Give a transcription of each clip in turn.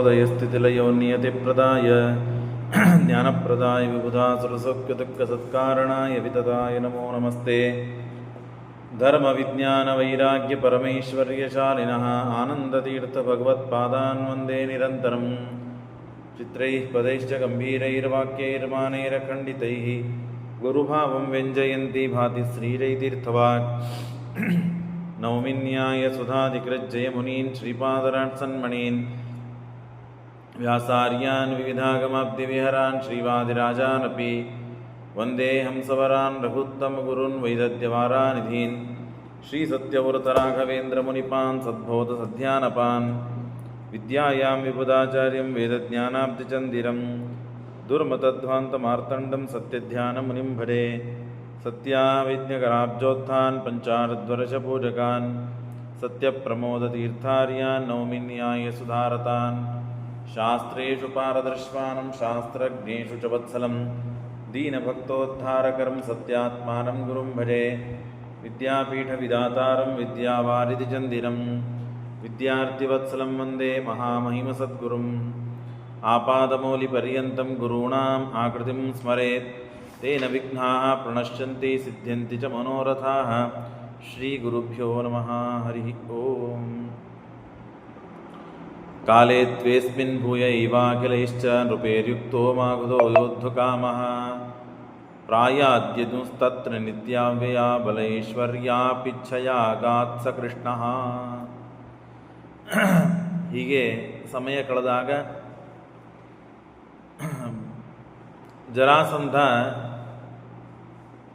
उदयस्थितिलयो नियतिप्रदाय ज्ञानप्रदाय विबुधासुरसौख्यदुःखसत्कारणाय वितताय नमो नमस्ते धर्मविज्ञानवैराग्यपरमैश्वर्यशालिनः आनन्दतीर्थभगवत्पादान् वन्दे निरन्तरं चित्रैः पदैश्च गम्भीरैर्वाक्यैर्मानैरखण्डितैः गुरुभावं व्यञ्जयन्ती भाति श्रीरैतीर्थवाक् नौमिन्याय सुधाधिकृज्जयमुनीन् श्रीपादराट्सन्मणीन् व्यासार्यान् विविधागमाब्धिविहरान् श्रीवादिराजानपि वन्दे हंसवरान् रघुत्तमगुरून् वैदद्यवारानिधीन् श्रीसत्यव्रतराघवेन्द्रमुनिपान् सद्बोधसध्यानपान् विद्यायां विबुधाचार्यं वेदज्ञानाब्धिचन्दिरं दुर्मतध्वान्तमार्तण्डं सत्यध्यानमुनिं भजे सत्याविज्ञकराब्जोत्थान् पञ्चारद्वर्षपूजकान् सत्यप्रमोदतीर्थार्यान् नौमिन्याय सुधारतान् शास्त्रेषु पारदर्श्वानं, शास्त्रज्ञेषु च वत्सलं दीनभक्तोद्धारकरं सत्यात्मानं गुरुं भजे। विद्यापीठविदातारं विद्यावारिधिचन्दिरं विद्यार्थिवत्सलं वंदे महामहिमसद्गुरुम्। आपादमौलिपर्यन्तं गुरूणाम् आकृतिं स्मरेत्। तेन विघ्नाः प्रणश्यन्ति, सिद्ध्यन्ति च मनोरथाः। श्रीगुरुभ्यो नमः, हरिः ओम्। काले त्वेऽस्मिन् भूय एवाखिलैश्च नृपेर्युक्तो मागधो योद्धुकामः प्रायाद्यनुस्तत्र नित्याव्यया बलैश्वर्यापिच्छया ಗಾತ್ ಸ ಕೃಷ್ಣ ಹೀಗೆ ಸಮಯ ಕಳೆದಾಗ ಜರಾಸಂಧ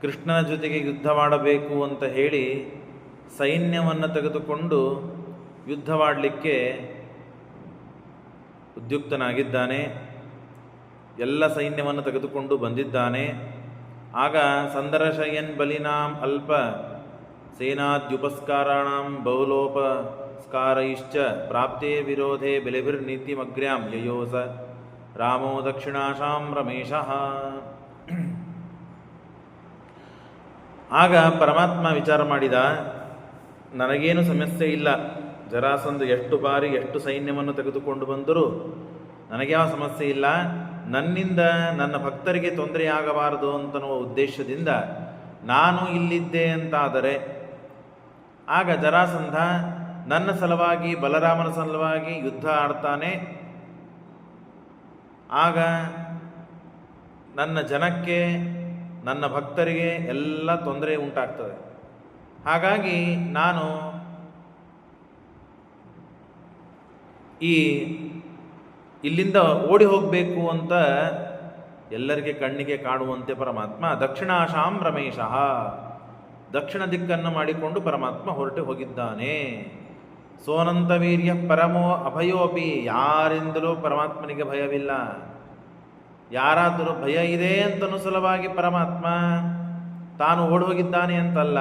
ಕೃಷ್ಣನ ಜೊತೆಗೆ ಯುದ್ಧ ಮಾಡಬೇಕು ಅಂತ ಹೇಳಿ ಸೈನ್ಯವನ್ನು ತೆಗೆದುಕೊಂಡು ಯುದ್ಧ ಮಾಡಲಿಕ್ಕೆ ಉದ್ಯುಕ್ತನಾಗಿದ್ದಾನೆ. ಎಲ್ಲ ಸೈನ್ಯವನ್ನು ತೆಗೆದುಕೊಂಡು ಬಂದಿದ್ದಾನೆ. ಆಗ ಸಂದರ್ಶಯನ್ ಬಲಿನಾಂ ಅಲ್ಪ ಸೇನಾದ್ಯುಪಸ್ಕಾರಾಂ ಬಹುಲೋಪಸ್ಕಾರೈಶ್ಚ ಪ್ರಾಪ್ತೇ ವಿರೋಧೆ ಬೆಲೆಭಿರ್ನೀತಿಮಗ್ರ್ಯಾಂ ಯಯೋಸ ರಾಮೋ ದಕ್ಷಿಣಾಶಾಂ ರಮೇಶ. ಆಗ ಪರಮಾತ್ಮ ವಿಚಾರ ಮಾಡಿದ, ನನಗೇನು ಸಮಸ್ಯೆ ಇಲ್ಲ. ಜರಾಸಂಧ ಎಷ್ಟು ಬಾರಿ ಎಷ್ಟು ಸೈನ್ಯವನ್ನು ತೆಗೆದುಕೊಂಡು ಬಂದರೂ ನನಗೆ ಯಾವ ಸಮಸ್ಯೆ ಇಲ್ಲ. ನನ್ನಿಂದ ನನ್ನ ಭಕ್ತರಿಗೆ ತೊಂದರೆಯಾಗಬಾರದು ಅಂತನ್ನುವ ಉದ್ದೇಶದಿಂದ ನಾನು ಇಲ್ಲಿದ್ದೆ ಅಂತಾದರೆ ಆಗ ಜರಾಸಂಧ ನನ್ನ ಸಲುವಾಗಿ ಬಲರಾಮನ ಸಲುವಾಗಿ ಯುದ್ಧ ಆಡ್ತಾನೆ. ಆಗ ನನ್ನ ಜನಕ್ಕೆ, ನನ್ನ ಭಕ್ತರಿಗೆ ಎಲ್ಲ ತೊಂದರೆ ಉಂಟಾಗ್ತದೆ. ಹಾಗಾಗಿ ನಾನು ಈ ಇಲ್ಲಿಂದ ಓಡಿ ಹೋಗಬೇಕು ಅಂತ ಎಲ್ಲರಿಗೆ ಕಣ್ಣಿಗೆ ಕಾಣುವಂತೆ ಪರಮಾತ್ಮ, ದಕ್ಷಿಣಾಶಾಂ ರಮೇಶಃ. ದಕ್ಷಿಣ ದಿಕ್ಕನ್ನು ಮಾಡಿಕೊಂಡು ಪರಮಾತ್ಮ ಹೊರಟು ಹೋಗಿದ್ದಾನೆ. ಸೋನಂತ ವೀರ್ಯ ಪರಮೋ ಅಭಯೋಪಿ, ಯಾರಿಂದಲೂ ಪರಮಾತ್ಮನಿಗೆ ಭಯವಿಲ್ಲ. ಯಾರಾದರೂ ಭಯ ಇದೆ ಅಂತನೂ ಸುಲಭವಾಗಿ ಪರಮಾತ್ಮ ತಾನು ಓಡಿ ಹೋಗಿದ್ದಾನೆ ಅಂತಲ್ಲ.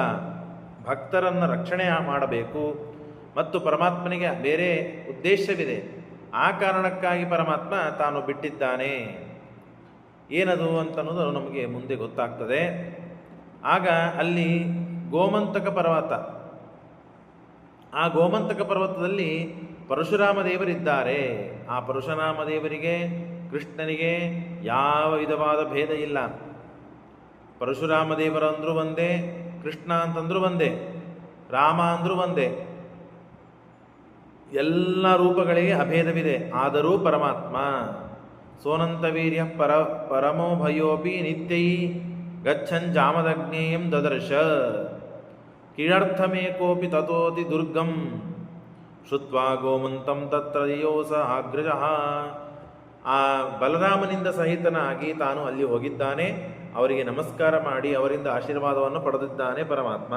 ಭಕ್ತರನ್ನು ರಕ್ಷಣೆ ಮಾಡಬೇಕು. ಮತ್ತು ಪರಮಾತ್ಮನಿಗೆ ಬೇರೆ ಉದ್ದೇಶವಿದೆ. ಆ ಕಾರಣಕ್ಕಾಗಿ ಪರಮಾತ್ಮ ತಾನು ಬಿಟ್ಟಿದ್ದಾನೆ. ಏನದು ಅಂತನ್ನೋದು ನಮಗೆ ಮುಂದೆ ಗೊತ್ತಾಗ್ತದೆ. ಆಗ ಅಲ್ಲಿ ಗೋಮಂತಕ ಪರ್ವತ. ಆ ಗೋಮಂತಕ ಪರ್ವತದಲ್ಲಿ ಪರಶುರಾಮ ದೇವರಿದ್ದಾರೆ ಆ ಪರಶುರಾಮ ದೇವರಿಗೆ ಕೃಷ್ಣನಿಗೆ ಯಾವ ವಿಧವಾದ ಭೇದ ಇಲ್ಲ. ಪರಶುರಾಮ ದೇವರಂದ್ರೂ ಒಂದೇ, ಕೃಷ್ಣ ಅಂತಂದ್ರೂ ಒಂದೇ, ರಾಮ ಅಂದರೂ ಒಂದೇ. ಎಲ್ಲ ರೂಪಗಳಿಗೆ ಅಭೇದವಿದೆ. ಆದರೂ ಪರಮಾತ್ಮ ಸೋನಂತ ವೀರ್ಯ ಪರ ಪರಮೋಭಯೋಪಿ ನಿತ್ಯೈ ಗಚ್ಚನ್ ಜಾಮದಗ್ನೇಯಂ ದದರ್ಶ. ಕಿಳರ್ಥಮೇಕೋಪಿ ತತೋತಿ ದುರ್ಗಂ. ಶುತ್ವಾ ಗೋಮಂತಂ ತತ್ರ ಯೋಸ ಅಗ್ರಜ ಆ ಬಲರಾಮನಿಂದ ಸಹಿತನಾಗಿ ತಾನು ಅಲ್ಲಿ ಹೋಗಿದ್ದಾನೆ. ಅವರಿಗೆ ನಮಸ್ಕಾರ ಮಾಡಿ ಅವರಿಂದ ಆಶೀರ್ವಾದವನ್ನು ಪಡೆದಿದ್ದಾನೆ ಪರಮಾತ್ಮ.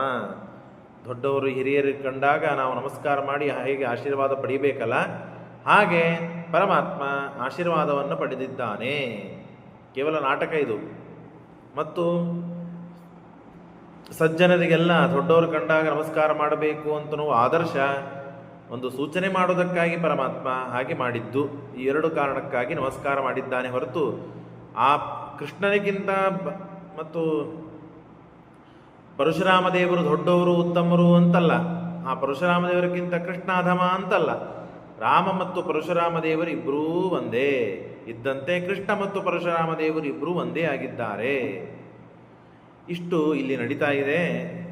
ದೊಡ್ಡವರು ಹಿರಿಯರು ಕಂಡಾಗ ನಾವು ನಮಸ್ಕಾರ ಮಾಡಿ ಹೇಗೆ ಆಶೀರ್ವಾದ ಪಡಿಬೇಕಲ್ಲ? ಹಾಗೆ ಪರಮಾತ್ಮ ಆಶೀರ್ವಾದವನ್ನು ಪಡೆದಿದ್ದಾನೆ. ಕೇವಲ ನಾಟಕ ಇದು. ಮತ್ತು ಸಜ್ಜನರಿಗೆಲ್ಲ ದೊಡ್ಡವರು ಕಂಡಾಗ ನಮಸ್ಕಾರ ಮಾಡಬೇಕು ಅಂತನೂ ಆದರ್ಶ ಒಂದು ಸೂಚನೆ ಮಾಡೋದಕ್ಕಾಗಿ ಪರಮಾತ್ಮ ಹಾಗೆ ಮಾಡಿದ್ದು. ಈ ಎರಡು ಕಾರಣಕ್ಕಾಗಿ ನಮಸ್ಕಾರ ಮಾಡಿದ್ದಾನೆ ಹೊರತು ಆ ಕೃಷ್ಣನಿಗಿಂತ ಮತ್ತು ಪರಶುರಾಮ ದೇವರು ದೊಡ್ಡವರು, ಉತ್ತಮರು ಅಂತಲ್ಲ. ಆ ಪರಶುರಾಮ ದೇವರಿಗಿಂತ ಕೃಷ್ಣಾಧಮ ಅಂತಲ್ಲ. ರಾಮ ಮತ್ತು ಪರಶುರಾಮ ದೇವರು ಇಬ್ಬರೂ ಒಂದೇ. ಇದ್ದಂತೆ ಕೃಷ್ಣ ಮತ್ತು ಪರಶುರಾಮ ದೇವರು ಇಬ್ಬರೂ ಒಂದೇ ಆಗಿದ್ದಾರೆ. ಇಷ್ಟು ಇಲ್ಲಿ ನಡೀತಾ ಇದೆ.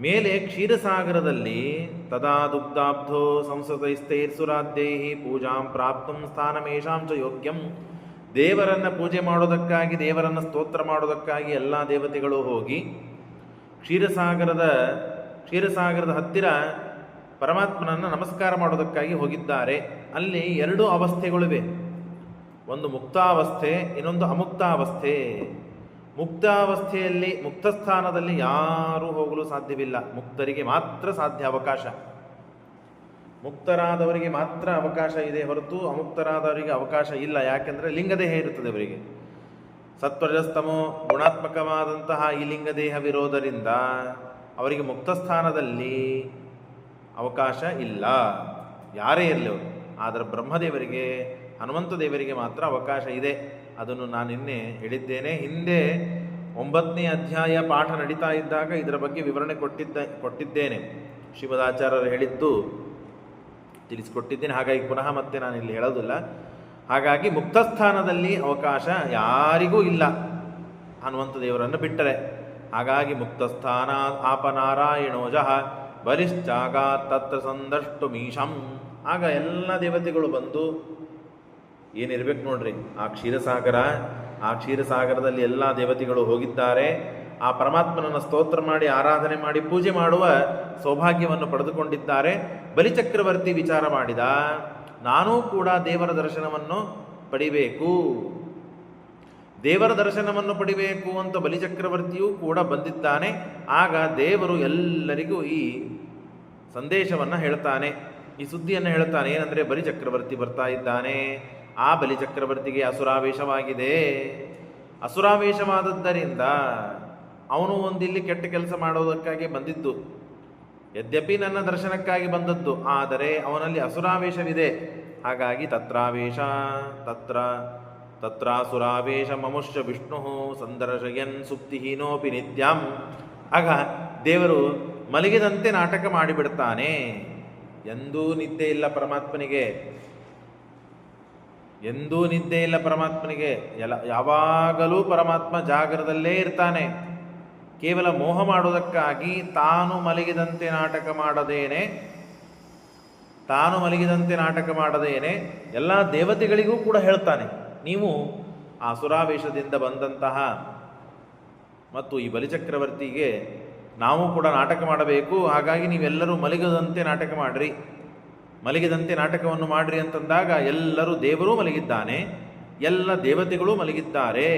ಮೇಲೆ ಕ್ಷೀರಸಾಗರದಲ್ಲಿ ತದಾ ದುಗ್ಧಾಬ್ಧೋ ಸಂಸತೈಸ್ತೈರ್ಸುರಾದ್ದೇಹಿ ಪೂಜಾಂ ಪ್ರಾಪ್ತಂ ಸ್ಥಾನಮೇಷಾಂ ಚ ಯೋಗ್ಯಂ. ದೇವರನ್ನು ಪೂಜೆ ಮಾಡೋದಕ್ಕಾಗಿ, ದೇವರನ್ನು ಸ್ತೋತ್ರ ಮಾಡೋದಕ್ಕಾಗಿ ಎಲ್ಲ ದೇವತೆಗಳು ಹೋಗಿ ಕ್ಷೀರಸಾಗರದ ಕ್ಷೀರಸಾಗರದ ಹತ್ತಿರ ಪರಮಾತ್ಮನನ್ನು ನಮಸ್ಕಾರ ಮಾಡೋದಕ್ಕಾಗಿ ಹೋಗಿದ್ದಾರೆ. ಅಲ್ಲಿ ಎರಡು ಅವಸ್ಥೆಗಳಿವೆ. ಒಂದು ಮುಕ್ತಾವಸ್ಥೆ, ಇನ್ನೊಂದು ಅಮುಕ್ತಾವಸ್ಥೆ. ಮುಕ್ತಾವಸ್ಥೆಯಲ್ಲಿ ಮುಕ್ತ ಸ್ಥಾನದಲ್ಲಿ ಯಾರೂ ಹೋಗಲು ಸಾಧ್ಯವಿಲ್ಲ. ಮುಕ್ತರಿಗೆ ಮಾತ್ರ ಸಾಧ್ಯ ಅವಕಾಶ. ಮುಕ್ತರಾದವರಿಗೆ ಮಾತ್ರ ಅವಕಾಶ ಇದೆ ಹೊರತು ಅಮುಕ್ತರಾದವರಿಗೆ ಅವಕಾಶ ಇಲ್ಲ. ಯಾಕೆಂದರೆ ಲಿಂಗದೇಹ ಇರುತ್ತದೆ ಅವರಿಗೆ. ಸತ್ವಜಸ್ತಮೋ ಗುಣಾತ್ಮಕವಾದಂತಹ ಈ ಲಿಂಗದೇಹವಿರೋದರಿಂದ ಅವರಿಗೆ ಮುಕ್ತ ಸ್ಥಾನದಲ್ಲಿ ಅವಕಾಶ ಇಲ್ಲ. ಯಾರೇ ಇರಲಿ ಅವರು. ಆದರೆ ಬ್ರಹ್ಮದೇವರಿಗೆ, ಹನುಮಂತ ದೇವರಿಗೆ ಮಾತ್ರ ಅವಕಾಶ ಇದೆ. ಅದನ್ನು ನಾನು ನಿನ್ನೆ ಹೇಳಿದ್ದೇನೆ. ಹಿಂದೆ ಒಂಬತ್ತನೇ ಅಧ್ಯಾಯ ಪಾಠ ನಡೀತಾ ಇದ್ದಾಗ ಇದರ ಬಗ್ಗೆ ವಿವರಣೆ ಕೊಟ್ಟಿದ್ದ, ಕೊಟ್ಟಿದ್ದೇನೆ. ಶ್ರೀಮದಾಚಾರ್ಯರು ಹೇಳಿದ್ದು ತಿಳಿಸಿಕೊಟ್ಟಿದ್ದೇನೆ. ಹಾಗಾಗಿ ಪುನಃ ಮತ್ತೆ ನಾನು ಇಲ್ಲಿ ಹೇಳೋದಿಲ್ಲ. ಹಾಗಾಗಿ ಮುಕ್ತಸ್ಥಾನದಲ್ಲಿ ಅವಕಾಶ ಯಾರಿಗೂ ಇಲ್ಲ ಹನುಮಂತ ದೇವರನ್ನು ಬಿಟ್ಟರೆ. ಹಾಗಾಗಿ ಮುಕ್ತಸ್ಥಾನ ಆಪನಾರಾಯಣೋ ಆಪನಾರಾಯಣೋಜಃ ಬಲಿಶ್ಚಾಗ ತತ್ರ ಸಂದಷ್ಟು ಮೀಶಂ ಆಗ ಎಲ್ಲ ದೇವತೆಗಳು ಬಂದು ಏನಿರ್ಬೇಕು ನೋಡ್ರಿ, ಆ ಕ್ಷೀರಸಾಗರ, ಆ ಕ್ಷೀರಸಾಗರದಲ್ಲಿ ಎಲ್ಲ ದೇವತೆಗಳು ಹೋಗಿದ್ದಾರೆ. ಆ ಪರಮಾತ್ಮನನ್ನು ಸ್ತೋತ್ರ ಮಾಡಿ, ಆರಾಧನೆ ಮಾಡಿ, ಪೂಜೆ ಮಾಡುವ ಸೌಭಾಗ್ಯವನ್ನು ಪಡೆದುಕೊಂಡಿದ್ದಾರೆ. ಬಲಿಚಕ್ರವರ್ತಿ ವಿಚಾರ ಮಾಡಿದ ನಾನೂ ಕೂಡ ದೇವರ ದರ್ಶನವನ್ನು ಪಡಿಬೇಕು. ದೇವರ ದರ್ಶನವನ್ನು ಪಡಿಬೇಕು ಅಂತ ಬಲಿಚಕ್ರವರ್ತಿಯೂ ಕೂಡ ಬಂದಿದ್ದಾನೆ. ಆಗ ದೇವರು ಎಲ್ಲರಿಗೂ ಈ ಸಂದೇಶವನ್ನು ಹೇಳ್ತಾನೆ. ಈ ಸುದ್ದಿಯನ್ನು ಹೇಳ್ತಾನೆ. ಏನಂದರೆ ಬಲಿಚಕ್ರವರ್ತಿ ಬರ್ತಾ ಇದ್ದಾನೆ. ಆ ಬಲಿಚಕ್ರವರ್ತಿಗೆ ಅಸುರಾವೇಶವಾಗಿದೆ. ಅಸುರಾವೇಶವಾದದ್ದರಿಂದ ಅವನು ಒಂದಿಲ್ಲಿ ಕೆಟ್ಟ ಕೆಲಸ ಮಾಡೋದಕ್ಕಾಗಿ ಬಂದಿದ್ದು. ಯದ್ಯಪಿ ನನ್ನ ದರ್ಶನಕ್ಕಾಗಿ ಬಂದದ್ದು, ಆದರೆ ಅವನಲ್ಲಿ ಅಸುರಾವೇಶವಿದೆ. ಹಾಗಾಗಿ ತತ್ರಾವೇಶ, ತತ್ರ, ತತ್ರಾಸುರಾವೇಶ ಮಮುಷ್ಯ ವಿಷ್ಣು ಸಂದರ್ಶಯನ್ ಸುಪ್ತಿಹೀನೋಪಿ ನಿತ್ಯಂ. ಆಗ ದೇವರು ಮಲಗಿದಂತೆ ನಾಟಕ ಮಾಡಿಬಿಡ್ತಾನೆ. ಎಂದೂ ನಿದ್ದೆ ಇಲ್ಲ ಪರಮಾತ್ಮನಿಗೆ. ಎಂದೂ ನಿದ್ದೆ ಇಲ್ಲ ಪರಮಾತ್ಮನಿಗೆ. ಎಲ್ಲ, ಯಾವಾಗಲೂ ಪರಮಾತ್ಮ ಜಾಗರದಲ್ಲೇ ಇರ್ತಾನೆ. ಕೇವಲ ಮೋಹ ಮಾಡುವುದಕ್ಕಾಗಿ ತಾನು ಮಲಗಿದಂತೆ ನಾಟಕ ಮಾಡದೇನೆ, ತಾನು ಮಲಗಿದಂತೆ ನಾಟಕ ಮಾಡದೇನೆ, ಎಲ್ಲ ದೇವತೆಗಳಿಗೂ ಕೂಡ ಹೇಳ್ತಾನೆ, ನೀವು ಆ ಸುರಾವೇಶದಿಂದ ಬಂದಂತಹ ಮತ್ತು ಈ ಬಲಿಚಕ್ರವರ್ತಿಗೆ ನಾವು ಕೂಡ ನಾಟಕ ಮಾಡಬೇಕು, ಹಾಗಾಗಿ ನೀವೆಲ್ಲರೂ ಮಲಗದಂತೆ ನಾಟಕ ಮಾಡ್ರಿ. ಮಲಗಿದಂತೆ ನಾಟಕವನ್ನು ಮಾಡ್ರಿ ಅಂತಂದಾಗ ಎಲ್ಲರೂ ದೇವರೂ ಮಲಗಿದ್ದಾನೆ, ಎಲ್ಲ ದೇವತೆಗಳು ಮಲಗಿದ್ದಾರೆ.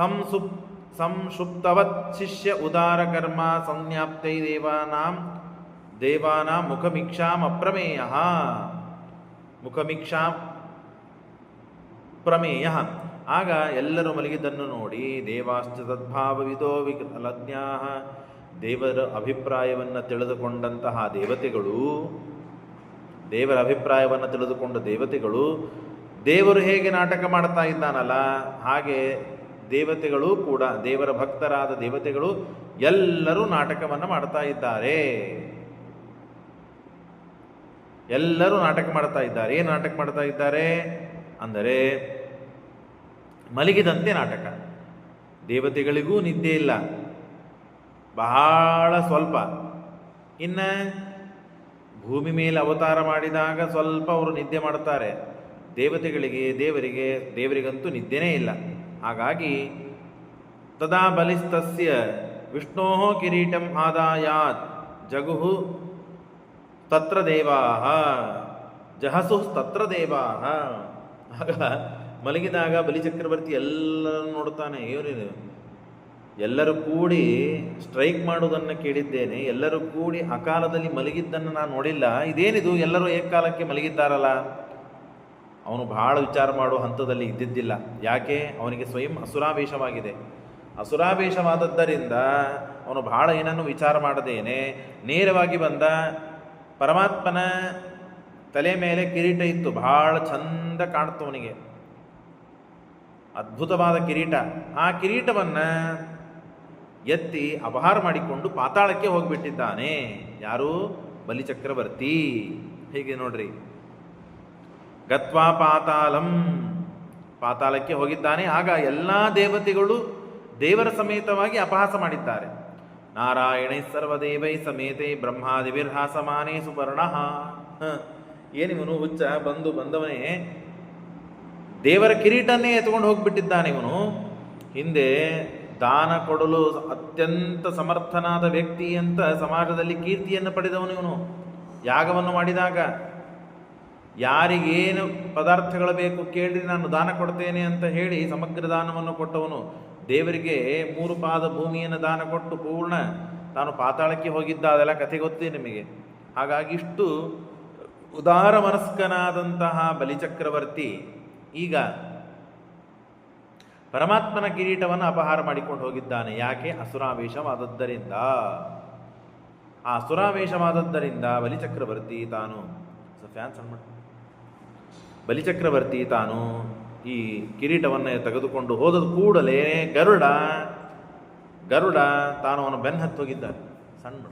ಸಂಸುಪ್ ಸಂಶುಪ್ತವತ್ ಶಿಷ್ಯ ಉದಾರ ಕರ್ಮ ಸಂಜ್ಞಾಪ್ತೈ ದೇವಾನಾಂ ದೇವಾನಾಂ ಮುಖಮಿಕ್ಷಾಂ ಅಪ್ರಮೇಯ. ಮುಖಮೀಕ್ಷಾಂ ಪ್ರಮೇಯ. ಆಗ ಎಲ್ಲರೂ ಮಲಗಿದ್ದನ್ನು ನೋಡಿ ದೇವಾಶ್ಚ ತದ್ಭಾವವಿದೋ ವಿಲಜ್ಞಾ ದೇವರ ಅಭಿಪ್ರಾಯವನ್ನು ತಿಳಿದುಕೊಂಡಂತಹ ದೇವತೆಗಳು, ದೇವರ ಅಭಿಪ್ರಾಯವನ್ನು ತಿಳಿದುಕೊಂಡ ದೇವತೆಗಳು ದೇವರು ಹೇಗೆ ನಾಟಕ ಮಾಡ್ತಾ ಇದ್ದಾನಲ್ಲ, ಹಾಗೆ ದೇವತೆಗಳು ಕೂಡ, ದೇವರ ಭಕ್ತರಾದ ದೇವತೆಗಳು ಎಲ್ಲರೂ ನಾಟಕವನ್ನು ಮಾಡ್ತಾ ಇದ್ದಾರೆ. ಎಲ್ಲರೂ ನಾಟಕ ಮಾಡ್ತಾ ಇದ್ದಾರೆ. ಏನು ನಾಟಕ ಮಾಡ್ತಾ ಇದ್ದಾರೆ? ಅಂದರೆ ಮಲಗಿದಂತೆ ನಾಟಕ. ದೇವತೆಗಳಿಗೂ ನಿದ್ದೆ ಇಲ್ಲ. ಬಹಳ ಸ್ವಲ್ಪ. ಇನ್ನು ಭೂಮಿ ಮೇಲೆ ಅವತಾರ ಮಾಡಿದಾಗ ಸ್ವಲ್ಪ ಅವರು ನಿದ್ದೆ ಮಾಡ್ತಾರೆ. ದೇವತೆಗಳಿಗೆ, ದೇವರಿಗೆ, ದೇವರಿಗಂತೂ ನಿದ್ದೆನೇ ಇಲ್ಲ. ಹಾಗಾಗಿ ತದಾ ಬಲಿಸ್ತಸ್ಯ ವಿಷ್ಣೋ ಕಿರೀಟಂ ಆದಾಯಾತ್ ಜಗುಹು ತತ್ರ ದೇವಾಹ, ಜಹಸು ತತ್ರ ದೇವಾಹ. ಆಗ ಮಲಗಿದಾಗ ಬಲಿಚಕ್ರವರ್ತಿ ಎಲ್ಲರನ್ನು ನೋಡ್ತಾನೆ ಇವರಿದು ಎಲ್ಲರೂ ಕೂಡಿ ಸ್ಟ್ರೈಕ್ ಮಾಡುವುದನ್ನು ಕೇಳಿದ್ದೇನೆ, ಎಲ್ಲರೂ ಕೂಡಿ ಅಕಾಲದಲ್ಲಿ ಮಲಗಿದ್ದನ್ನು ನಾನು ನೋಡಿಲ್ಲ, ಇದೇನಿದು? ಎಲ್ಲರೂ ಏಕಕಾಲಕ್ಕೆ ಮಲಗಿದ್ದಾರಲ್ಲ? ಅವನು ಭಾಳ ವಿಚಾರ ಮಾಡೋ ಹಂತದಲ್ಲಿ ಇದ್ದಿದ್ದಿಲ್ಲ. ಯಾಕೆ? ಅವನಿಗೆ ಸ್ವಯಂ ಅಸುರಾವೇಶವಾಗಿದೆ. ಅಸುರಾವೇಶವಾದದ್ದರಿಂದ ಅವನು ಬಹಳ ಏನನ್ನು ವಿಚಾರ ಮಾಡದೇನೆ. ನೇರವಾಗಿ ಬಂದ ಪರಮಾತ್ಮನ ತಲೆ ಮೇಲೆ ಕಿರೀಟ ಇತ್ತು. ಬಹಳ ಚಂದ ಕಾಣ್ತು ಅವನಿಗೆ. ಅದ್ಭುತವಾದ ಕಿರೀಟ. ಆ ಕಿರೀಟವನ್ನು ಎತ್ತಿ ಅಪಹಾರ ಮಾಡಿಕೊಂಡು ಪಾತಾಳಕ್ಕೆ ಹೋಗಿಬಿಟ್ಟಿದ್ದಾನೆ. ಯಾರು? ಬಲಿಚಕ್ರವರ್ತಿ. ಹೀಗೆ ನೋಡ್ರಿ. ಗತ್ವಾ ಪಾತಾಲಂ ಪಾತಾಳಕ್ಕೆ ಹೋಗಿದ್ದಾನೆ. ಆಗ ಎಲ್ಲ ದೇವತೆಗಳು ದೇವರ ಸಮೇತವಾಗಿ ಅಪಹಾಸ ಮಾಡಿದ್ದಾರೆ. ನಾರಾಯಣೈ ಸರ್ವದೇವೈ ಸಮೇತೆ ಬ್ರಹ್ಮಾದಿವಿರ್ಹಾಸಮಾನೇ ಸುಪರ್ಣ ಏನಿವನು ಹುಚ್ಚ? ಬಂದು ಬಂದವನೇ. ದೇವರ ಕಿರೀಟನ್ನೇ ಎತ್ಕೊಂಡು ಹೋಗ್ಬಿಟ್ಟಿದ್ದಾನೆ ಇವನು. ಹಿಂದೆ ದಾನ ಕೊಡಲು ಅತ್ಯಂತ ಸಮರ್ಥನಾದ ವ್ಯಕ್ತಿ ಅಂತ ಸಮಾಜದಲ್ಲಿ ಕೀರ್ತಿಯನ್ನು ಪಡೆದವನು ಇವನು. ಯಾಗವನ್ನು ಮಾಡಿದಾಗ ಯಾರಿಗೇನು ಪದಾರ್ಥಗಳು ಬೇಕು ಕೇಳ್ರಿ, ನಾನು ದಾನ ಕೊಡ್ತೇನೆ ಅಂತ ಹೇಳಿ ಸಮಗ್ರ ದಾನವನ್ನು ಕೊಟ್ಟವನು. ದೇವರಿಗೆ ಮೂರು ಪಾದ ಭೂಮಿಯನ್ನು ದಾನ ಕೊಟ್ಟು ಪೂರ್ಣ. ತಾನು ಪಾತಾಳಕ್ಕೆ ಹೋಗಿದ್ದ, ಅದೆಲ್ಲ ಕಥೆ ಗೊತ್ತೇ ನಿಮಗೆ. ಹಾಗಾಗಿ ಇಷ್ಟು ಉದಾರ ಮನಸ್ಕನಾದಂತಹ ಬಲಿಚಕ್ರವರ್ತಿ ಈಗ ಪರಮಾತ್ಮನ ಕಿರೀಟವನ್ನು ಅಪಹಾರ ಮಾಡಿಕೊಂಡು ಹೋಗಿದ್ದಾನೆ. ಯಾಕೆ? ಅಸುರಾವೇಶವಾದದ್ದರಿಂದ. ಆ ಅಸುರಾವೇಶವಾದದ್ದರಿಂದ ಬಲಿಚಕ್ರವರ್ತಿ ತಾನು. ಫ್ಯಾನ್ ಫ್ಯಾನ್ಸ್ ಮಾಡು. ಬಲಿಚಕ್ರವರ್ತಿ ತಾನು ಈ ಕಿರೀಟವನ್ನು ತೆಗೆದುಕೊಂಡು ಹೋದ ಕೂಡಲೇ ಗರುಡ ಗರುಡ ತಾನು ಅವನ ಬೆನ್ನ ಹತ್ತು ಹೋಗಿದ್ದಾನೆ. ಸಣ್ಣ.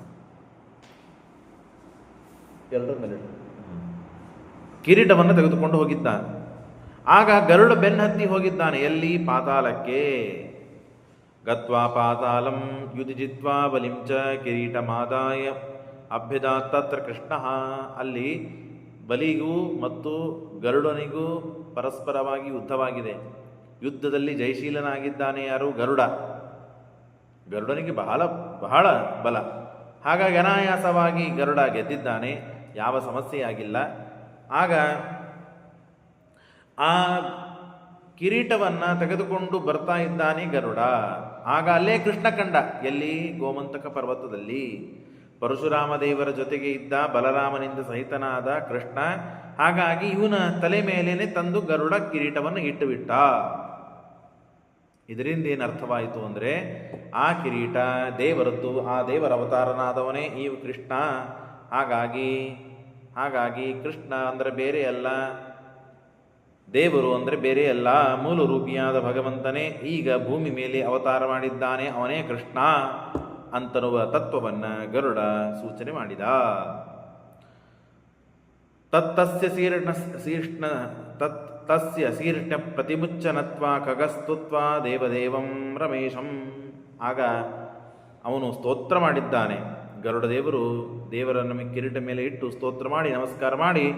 ಎಲ್ಲರ ಮೇಲೆ. ಕಿರೀಟವನ್ನು ತೆಗೆದುಕೊಂಡು ಹೋಗಿದ್ದಾನೆ. ಆಗ ಗರುಡ ಬೆನ್ನತ್ತಿ ಹೋಗಿದ್ದಾನೆ. ಎಲ್ಲಿ? ಪಾತಾಳಕ್ಕೆ. ಗತ್ವಾ ಪಾತಾಲಂ ಯುಧಿಜಿತ್ವಾ ಬಲಿಂಚ ಚ ಕಿರೀಟಮಾದಾಯ. ಅಭ್ಯದ ತತ್ರ ಕೃಷ್ಣ. ಅಲ್ಲಿ ಬಲಿಗೂ ಮತ್ತು ಗರುಡನಿಗೂ ಪರಸ್ಪರವಾಗಿ ಯುದ್ಧವಾಗಿದೆ. ಯುದ್ಧದಲ್ಲಿ ಜಯಶೀಲನಾಗಿದ್ದಾನೆ ಯಾರು? ಗರುಡ. ಗರುಡನಿಗೆ ಬಹಳ ಬಹಳ ಬಲ. ಹಾಗಾಗಿ ಅನಾಯಾಸವಾಗಿ ಗರುಡ ಗೆದ್ದಿದ್ದಾನೆ. ಯಾವ ಸಮಸ್ಯೆಯಾಗಿಲ್ಲ ಆಗ ಆ ಕಿರೀಟವನ್ನು ತೆಗೆದುಕೊಂಡು ಬರ್ತಾ ಇದ್ದಾನೆ ಗರುಡ. ಆಗ ಅಲ್ಲೇ ಕೃಷ್ಣ ಕಂಡ ಎಲ್ಲಿ? ಗೋಮಂತಕ ಪರ್ವತದಲ್ಲಿ. ಪರಶುರಾಮ ದೇವರ ಜೊತೆಗೆ ಇದ್ದ ಬಲರಾಮನಿಂದ ಸಹಿತನಾದ ಕೃಷ್ಣ, ಹಾಗಾಗಿ ಇವನ ತಲೆ ಮೇಲೇನೆ ತಂದು ಗರುಡ ಕಿರೀಟವನ್ನು ಇಟ್ಟುಬಿಟ್ಟ. ಇದರಿಂದ ಏನು ಅರ್ಥವಾಯಿತು ಅಂದರೆ, ಆ ಕಿರೀಟ ದೇವರದ್ದು, ಆ ದೇವರ ಅವತಾರನಾದವನೇ ಈ ಕೃಷ್ಣ. ಹಾಗಾಗಿ ಹಾಗಾಗಿ ಕೃಷ್ಣ ಅಂದರೆ ಬೇರೆ ಅಲ್ಲ, ದೇವರು ಅಂದರೆ ಬೇರೆ ಅಲ್ಲ, ಮೂಲ ರೂಪಿಯಾದ ಭಗವಂತನೇ ಈಗ ಭೂಮಿ ಮೇಲೆ ಅವತಾರ ಮಾಡಿದ್ದಾನೆ ಅವನೇ ಕೃಷ್ಣ. ಅಂತನ್ನುವ ತತ್ವವನ್ನು ಗರುಡ ಸೂಚನೆ ಮಾಡಿದ. ತತ್ತಸ್ಯ ಶೀರ್ಣ ಶೀರ್ಷ್ಣ ತತ್ ತಸ್ಯ ಶೀರ್ಣ ಪ್ರತಿಮುಚ್ಚನತ್ವ ಖಗಸ್ತುತ್ವ ದೇವದೇವಂ ರಮೇಶಂ. ಆಗ ಅವನು ಸ್ತೋತ್ರ ಮಾಡಿದ್ದಾನೆ. ಗರುಡ ದೇವರು ದೇವರನ್ನು ಕಿರೀಟ ಮೇಲೆ ಇಟ್ಟು ಸ್ತೋತ್ರ ಮಾಡಿ, ನಮಸ್ಕಾರ ಮಾಡಿ,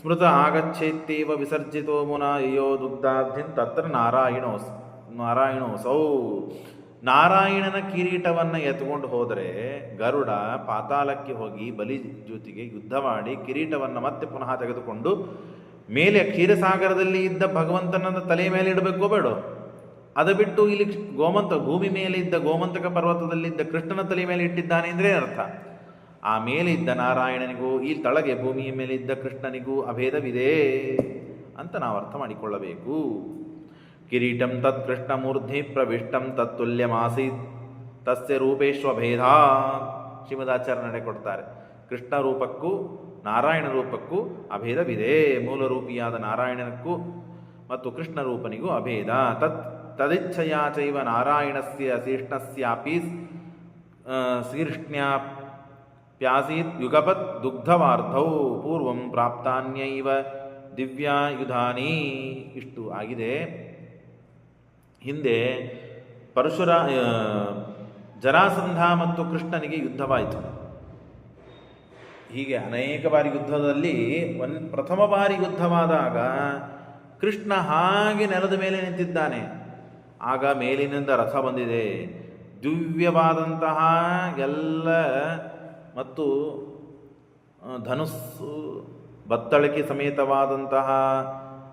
ಸ್ಮೃತ ಆಗಚ್ಚೇತ್ಯವ ವಿಸರ್ಜಿತೋ ಮುನ ಯೋ ದುಗ್ಧಾಬ್ಧಿನ್ ತತ್ರ ನಾರಾಯಣೋಸ್ ನಾರಾಯಣೋಸೌ. ನಾರಾಯಣನ ಕಿರೀಟವನ್ನು ಎತ್ಕೊಂಡು ಹೋದರೆ ಗರುಡ ಪಾತಾಳಕ್ಕೆ ಹೋಗಿ ಬಲಿ ಜೊತೆಗೆ ಯುದ್ಧ ಮಾಡಿ ಕಿರೀಟವನ್ನು ಮತ್ತೆ ಪುನಃ ತೆಗೆದುಕೊಂಡು ಮೇಲೆ ಕ್ಷೀರಸಾಗರದಲ್ಲಿ ಇದ್ದ ಭಗವಂತನನ್ನು ತಲೆ ಮೇಲೆ ಇಡಬೇಕೋ ಬೇಡ? ಅದು ಬಿಟ್ಟು ಇಲ್ಲಿ ಗೋಮಂತ, ಭೂಮಿ ಮೇಲೆ ಇದ್ದ ಗೋಮಂತಕ ಪರ್ವತದಲ್ಲಿದ್ದ ಕೃಷ್ಣನ ತಲೆ ಮೇಲೆ ಇಟ್ಟಿದ್ದಾನೆ ಅಂದರೆ ಅರ್ಥ ಆ ಮೇಲೆ ಇದ್ದ ನಾರಾಯಣನಿಗೂ, ಈ ತಳಗೆ ಭೂಮಿಯ ಮೇಲೆ ಇದ್ದ ಕೃಷ್ಣನಿಗೂ ಅಭೇದವಿದೆ ಅಂತ ನಾವು ಅರ್ಥ ಮಾಡಿಕೊಳ್ಳಬೇಕು. ಕಿರೀಟಂ ತತ್ ಕೃಷ್ಣಮೂರ್ಧಿ ಪ್ರವಿಷ್ಟಂ ತತ್ತುಲ್ಯಮಾಸೀತ್ ತಸ್ಯ ರೂಪೇಶ್ವಭೇದ ಶ್ರೀಮದಾಚಾರ್ಯ ನಡೆ ಕೊಡ್ತಾರೆ. ಕೃಷ್ಣ ರೂಪಕ್ಕೂ, ನಾರಾಯಣ ರೂಪಕ್ಕೂ ಅಭೇದವಿದೆ. ಮೂಲ ರೂಪಿಯಾದ ನಾರಾಯಣನಕ್ಕೂ ಮತ್ತು ಕೃಷ್ಣ ರೂಪನಿಗೂ ಅಭೇದ. ತತ್ ತದಿಚ್ಛಯಾ ಚೈವ ನಾರಾಯಣಸ್ಯ ಶೀರ್ಷ್ಣಸ್ಯಾಪಿ ಪ್ಯಾಸೀತ್ ಯುಗಪತ್ ದುಗ್ಧವಾರ್ಧೌ ಪೂರ್ವಂ ಪ್ರಾಪ್ತಾನ್ಯೈವ ದಿವ್ಯಾಯುಧಾನಿ. ಇಷ್ಟು ಆಗಿದೆ. ಹಿಂದೆ ಪರಶುರ ಜರಾಸಂಧ ಮತ್ತು ಕೃಷ್ಣನಿಗೆ ಯುದ್ಧವಾಯಿತು. ಹೀಗೆ ಅನೇಕ ಬಾರಿ ಯುದ್ಧದಲ್ಲಿ ಒನ್, ಪ್ರಥಮ ಬಾರಿ ಯುದ್ಧವಾದಾಗ ಕೃಷ್ಣ ಹಾಗೆ ನೆಲದ ಮೇಲೆ ನಿಂತಿದ್ದಾನೆ. ಆಗ ಮೇಲಿನಿಂದ ರಥ ಬಂದಿದೆ. ದಿವ್ಯವಾದಂತಹ ಎಲ್ಲ ಮತ್ತು ಧನುಸ್ಸು, ಬತ್ತಳಿಕೆ ಸಮೇತವಾದಂತಹ